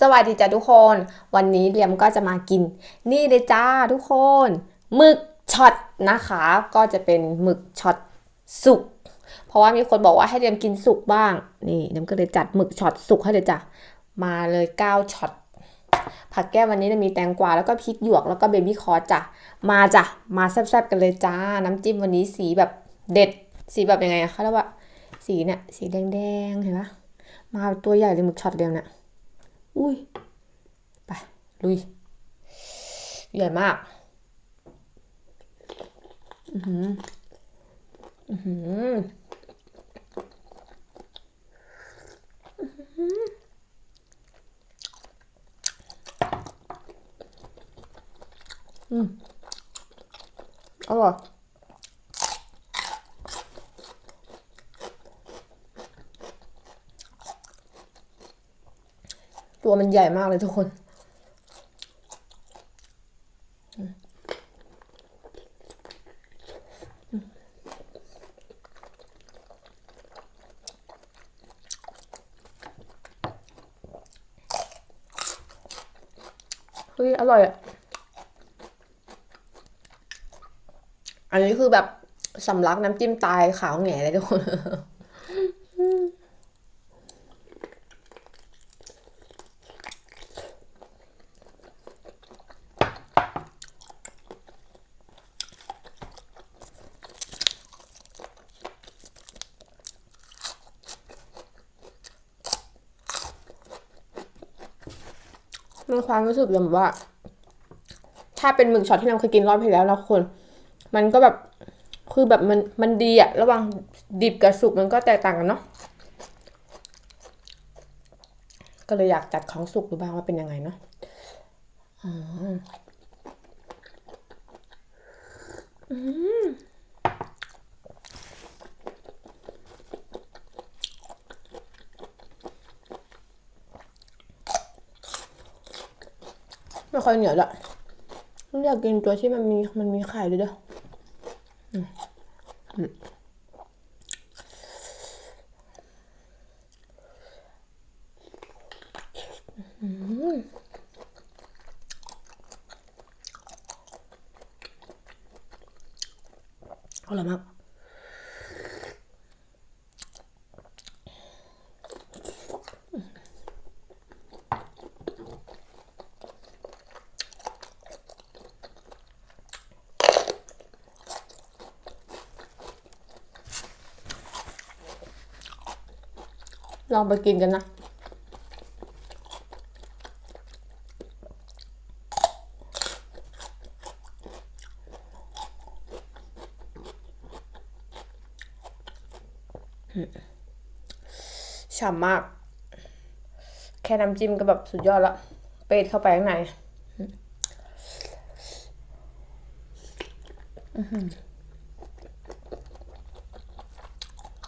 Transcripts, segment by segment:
สวัสดีจ้าทุกคน วันนี้เรียมก็จะมากิน นี่เลยจ้าทุกคนหมึกช็อตนะคะ ก็จะเป็นหมึกช็อตสุก เพราะว่ามีคนบอกว่าให้เรียมกินสุกบ้าง นี่เรียมก็เลยจัดหมึกช็อตสุกให้เลยจ้ะ มาเลย9ช็อต ผักแก้ววันนี้จะมีแตงกวาแล้วก็พริกหยวกแล้วก็เบบี้คอร์สจ้ะ มาจ้ะ มาแซ่บๆกันเลยจ้า น้ำจิ้มวันนี้สีแบบเด็ด สีแบบยังไงอะเขาเรียกว่าสีเนี่ยสีแดงๆเห็นปะมาตัวใหญ่เลยหมึกช็อตเดียวเนี่ย อุ้ย ไป ลุย ใหญ่มาก อือหือ อือหืออืมอร่อย ตัวมันใหญ่มากเลยทุกคน เฮ้ย อร่อยอะ อันนี้คือแบบสำลักน้ำจิ้มตายขาวแหง่เลยทุกคน มันความรู้สึกแบบว่า ถ้าเป็นหมึกช็อตที่เราเคยกินรอบที่แล้วนะคน มันก็แบบคือแบบมันมันดีอะระหว่างดิบกับสุกมันก็แตกต่างกันเนาะก็เลยอยากจัดของสุกดูบ้างว่าเป็นยังไงเนาะอืม อืมไม่ค่อยเหนียวละอยากกินตัวที่มันมีมันมีไข่ด้วยเด้อร่อยมาก ลองไปกินกันนะ ฉ่ำมาก แค่น้ำจิ้มก็แบบสุดยอดละ เปดเข้าไปข้างในอื้อหือ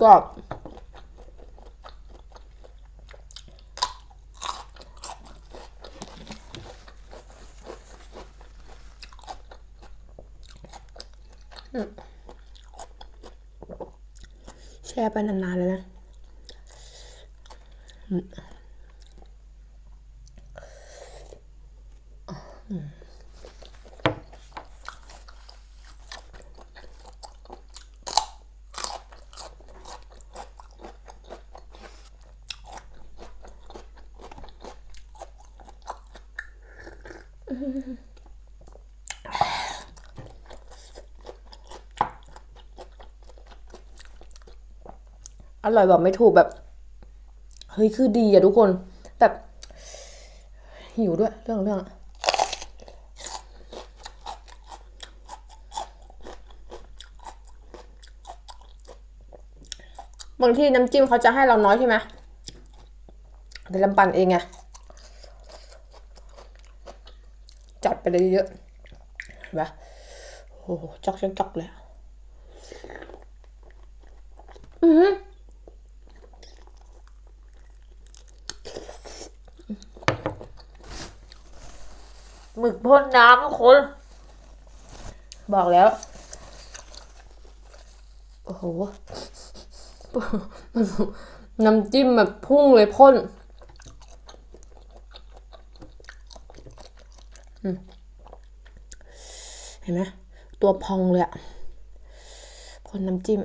กรอบ แช่ ไปนานๆเลยนะอ อร่อยแบบไม่ถูกแบบ เฮ้ยคือดีอะทุกคน แบบหิวด้วย เรื่องเรื่องบางที่น้ำจิ้มเขาจะให้เราน้อยใช่ไหมเดี๋ยวลำปันเองไงจัดไปเลยเยอะเห็นปะโอ้โหจอกจนจอกเลยอือ หมึกพ่นน้ำทุกคน บอกแล้ว โอ้โห น้ำจิ้มแบบพุ่งเลยพ่นเห็นไหมตัวพองเลยอะพ่นน้ำจิ้ม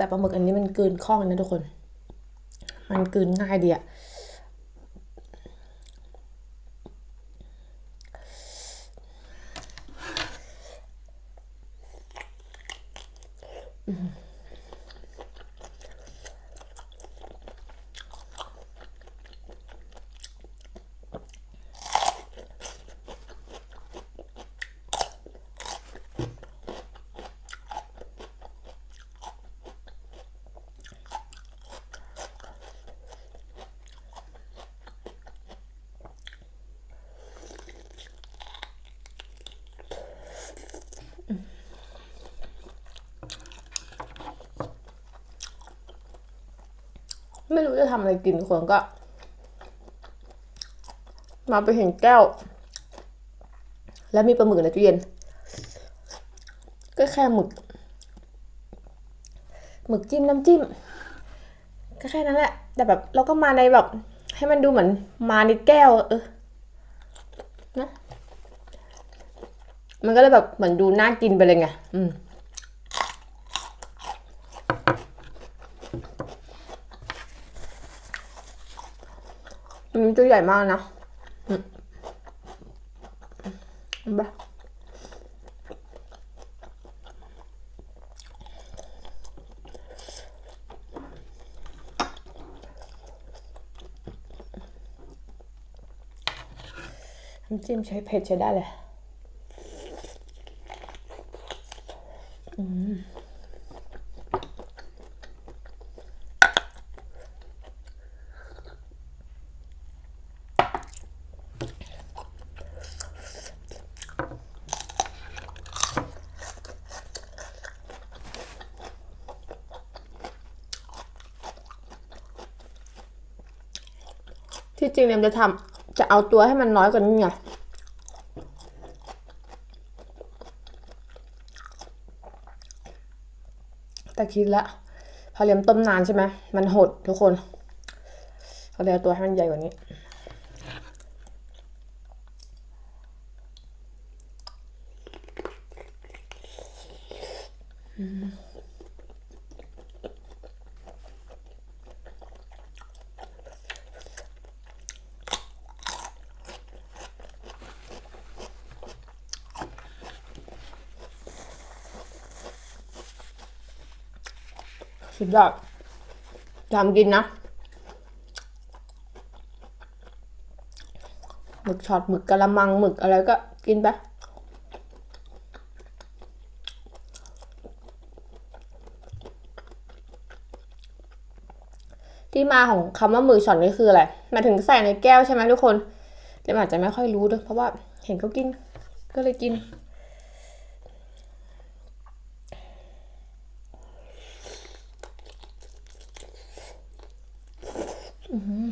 แต่ปลาหมึกอันนี้มันกืนคล่องนะทุกคน มันกืนง่ายดีอะ ไม่รู้จะทำอะไรกินคนก็ มาไปเห็นแก้ว แล้วมีปลาหมึกในตู้เย็น ก็แค่หมึก หมึกจิ้มน้ำจิ้ม ก็แค่นั้นแหละ แต่แบบเราก็มาในแบบ ให้มันดูเหมือนมาในแก้ว เออนะมันก็เลยแบบเหมือนดูน่ากินไปเลยไง อืม อันนี้ตัวใหญ่มากนะอืมเห็นปะน้ำจิ้มใช้เผ็ดใช้ได้เลย อืม ที่จริงเนี่ยจะทำจะเอาตัวให้มันน้อยกว่านี้ไงแต่คิดละพอเลี้ยมต้มนานใช่ไหมมันหดทุกคนก็เลยเอาตัวให้มันใหญ่กว่านี้ สุดยอดทำกินนะหมึกช็อตหมึกกะละมังหมึกอะไรก็กินไปที่มาของคำว่าหมึกช็อตนี่คืออะไรมาถึงใส่ในแก้วใช่ไหมทุกคนเดี๋ยวอาจจะไม่ค่อยรู้ด้วยเพราะว่าเห็นเขากิน ก็เลยกิน อืม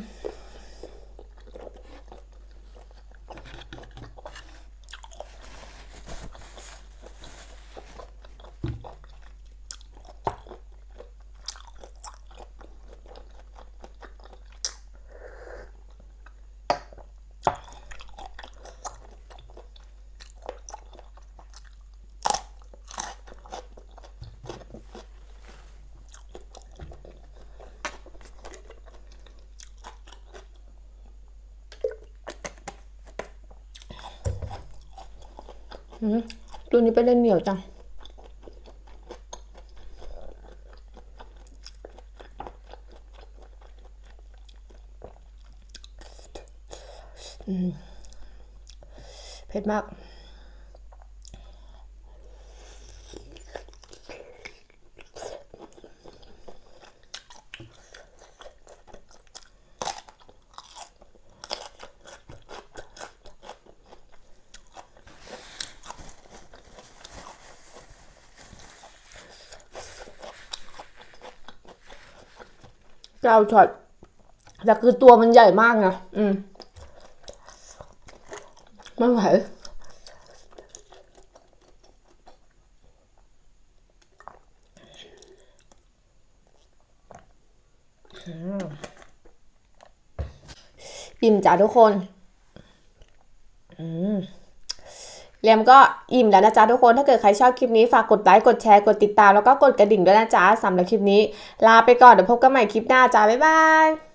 ตัวนี้ไปเล่นเหนียวจัง อืม เผ็ดมาก ก้าช็อตแต่คือตัวมันใหญ่มากนะอืมไม่ไหวอิ่มจ้ะทุกคน อืม เรี ยมก็อิ่มแล้วนะจ๊ะทุกคน ถ้าเกิดใครชอบคลิปนี้ฝากกดไลค์ กดแชร์ กดติดตาม แล้วก็กดกระดิ่งด้วยนะจ๊ะสำหรับคลิปนี้ ลาไปก่อน เดี๋ยวพบกันใหม่คลิปหน้าจ้าบ๊ายบาย